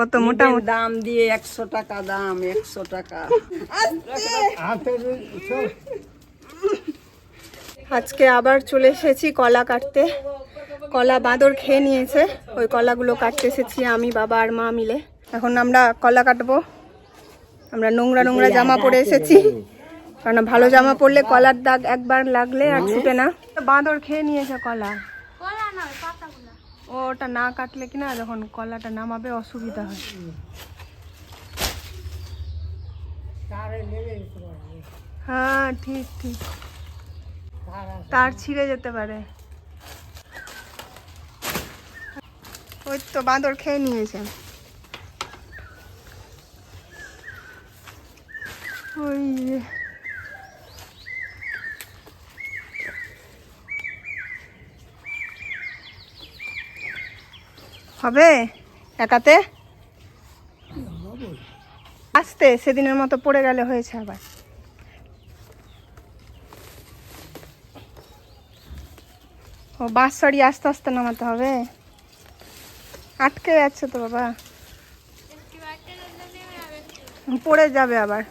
কত মোটা দাম দিয়ে একশো টাকা দাম একশো টাকা। আজকে আবার চলে এসেছি কলা কাটতে। কলা বাঁদর খেয়ে নিয়েছে। ওই কলাগুলো কাটতে এসেছি আমি বাবা আর মা মিলে। এখন আমরা কলা কাটবো। আমরা নোংরা নোংরা জামা পরে এসেছি। কারণ ভালো জামা পরলে কলার দাগ একবার লাগলে আর ছুটে না। বাঁদর খেয়ে নিয়েছে কলা। ওটা না কাটলে কিনা যখন কলাটা নামাবে অসুবিধা হয়। হ্যাঁ ঠিক ঠিক। তার ছিঁড়ে যেতে পারে। ওই তো বাঁদর খেয়ে নিয়েছে। ওই হবে? একাতে? আসতে, সেদিনের মতো পড়ে গেলে হয়েছে আবার। ও, বাস সারি আস্তে আস্তে নামাতে হবে? আটকে যাচ্ছে তো বাবা। পড়ে যাবে আবার।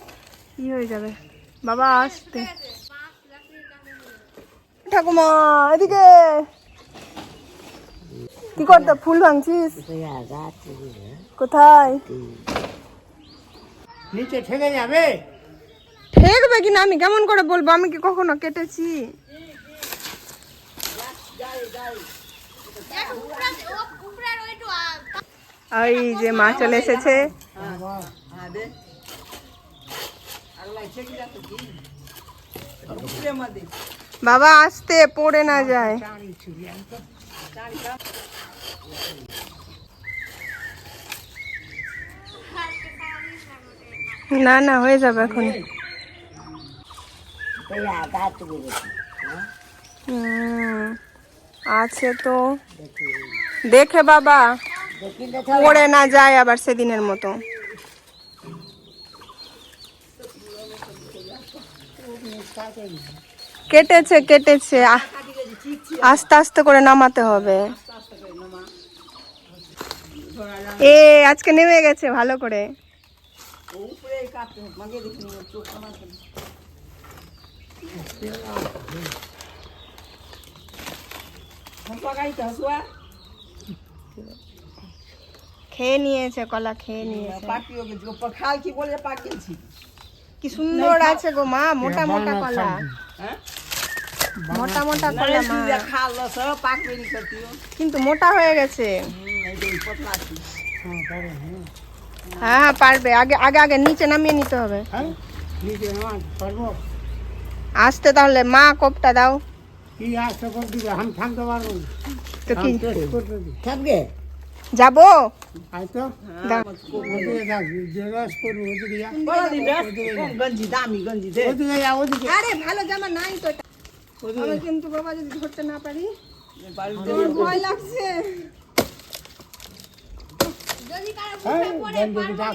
কি হয়ে যাবে? বাবা, আসতে। ঠাকুমা, এদিকে! কি করতে ফুল ভাঙছিস কোথায় নিচে ঠেকে যাবে ঠেকবে কি না আমি কেমন করে বলব আমি কি কখনো কেটেছি ওই যে মা চলে এসেছে বাবা আসতে পড়ে না যায় না না, হয়ে যাবে এখন আছে তো। দেখে বাবা, পড়ে না যায় আবার সেদিনের মতো। কেটেছে কেটেছে আ- আস্তে আস্তে করে নামাতে হবে। এ আজকে নেমে গেছে ভালো করে। খেয়ে নিয়েছে কলা খেয়ে নিয়েছে। কি সুন্দর আছে গো মা মোটা মোটা কলা। হ্যাঁ? মোটা মোটা কিন্তু মোটা হয়ে গেছে। হ্যাঁ, হ্যাঁ পারবে আগে আগে আগে নিচে নামিয়ে নিতে হবে। আসতে তাহলে মা কোপটা দাও। যাব? আরে ভালো জামা নাই তো আমি কিন্তু বাবা যদি ধরতে না পারি বাড়িতে আমার ভয় লাগছে হ্যাঁ গঞ্জিকে যা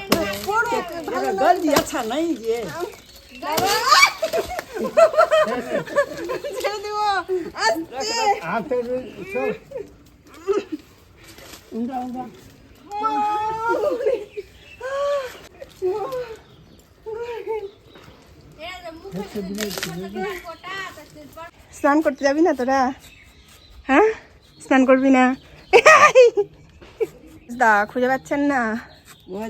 अरे गंजी अच्छा नहीं ये ছেড়ে দিব আস্তে হাতে সব উন্ডা উন্ডা স্নান করতে যাবি না তোরা? হ্যাঁ? স্নান করবি না? দা খুঁজে পাচ্ছেন না?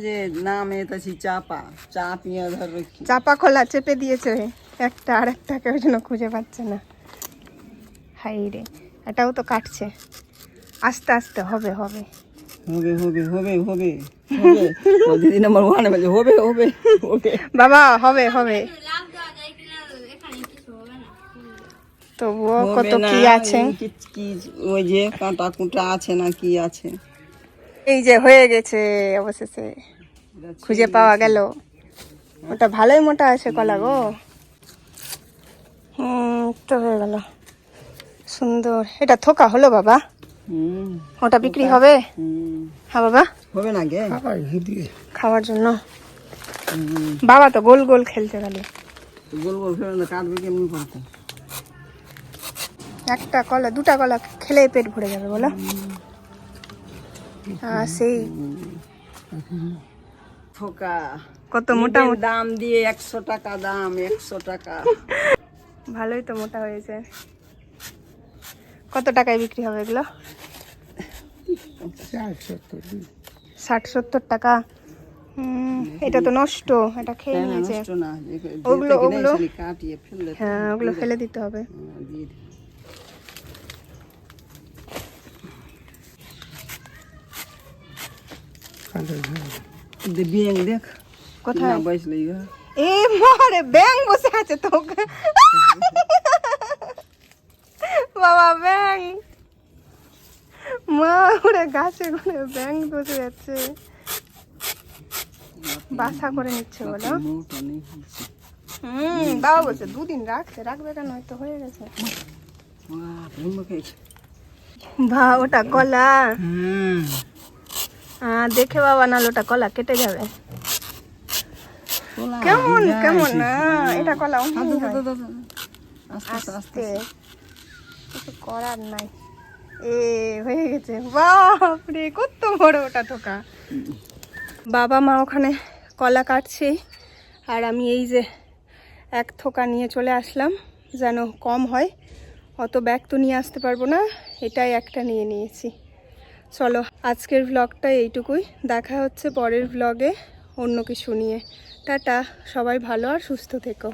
যে নাম এটাছি চাপা। চাপিয়ে ধর চাপা খোলা চেপে দিয়েছে। একটা আর একটা কেউ যেন খুঁজে পাচ্ছে না। হাই রে এটাও তো কাটছে। আস্তে আস্তে হবে হবে। হবে হবে হবে হবে হবে। আমার ওখানে হবে হবে ওকে বাবা হবে হবে। তবুও কত কি আছে? কি কি ওই যে কাঁটা কুটা আছে না কি আছে? এই যে হয়ে গেছে অবশেষে। খুঁজে পাওয়া গেল। ওটা ভালোই মোটা আছে কলা গো। হুম তো হয়ে গেল। সুন্দর। এটা থোকা হলো বাবা? ওটা বিক্রি হবে? হ্যাঁ বাবা? হবে না গে? খাওয়ার জন্য। বাবা তো গোল গোল খেলতে গেলে। গোল গোল ফেলে কাটবে কেমনি করতে একটা কলা দুটা কলা খেলে পেট ভরে যাবে বলো? আর সেই থোকা। কত মোটা দাম দিয়ে একশো টাকা দাম একশো টাকা। ভালোই তো মোটা হয়েছে। কত টাকায় বিক্রি হবে এগুলো? ষাট সত্তর টাকা। এটা তো নষ্ট এটা খেয়ে না, নিয়েছে ওগুলো- ওগুলো- হ্যাঁ ওগুলো ফেলে দিতে হবে হ্যাঁ, দিয়ে দে। দে বিয়াং দেখ। কোথায়? বসলে এ মারে ব্যাং বসে আছে তোকে। বাবা ব্যাং মা ওরে গাছে ঘুরে ব্যাং বসে যাচ্ছে বাসা করে নিচ্ছে বলো। হুম বাবা বলছে দুদিন রাখছে রাখবে কেন? হয়তো হয়ে গেছে। বা ওটা কলা। হুম। দেখে বাবা নাহলে ওটা কলা কেটে যাবে। কেমন কেমন? না এটা কলা আস্তে। কিছু করার নাই। এ হয়ে গেছে। বাপরে কত বড় ওটা ঠোকা। বাবা মা ওখানে কলা কাটছে। আর আমি এই যে এক থোকা নিয়ে চলে আসলাম যেন কম হয়। অত ব্যাগ তো নিয়ে আসতে পারব না। এটাই একটা নিয়ে নিয়েছি। চলো, আজকের ভ্লগটা এইটুকুই। দেখা হচ্ছে পরের ভ্লগে অন্য কিছু নিয়ে। টাটা, সবাই ভালো আর সুস্থ থেকো।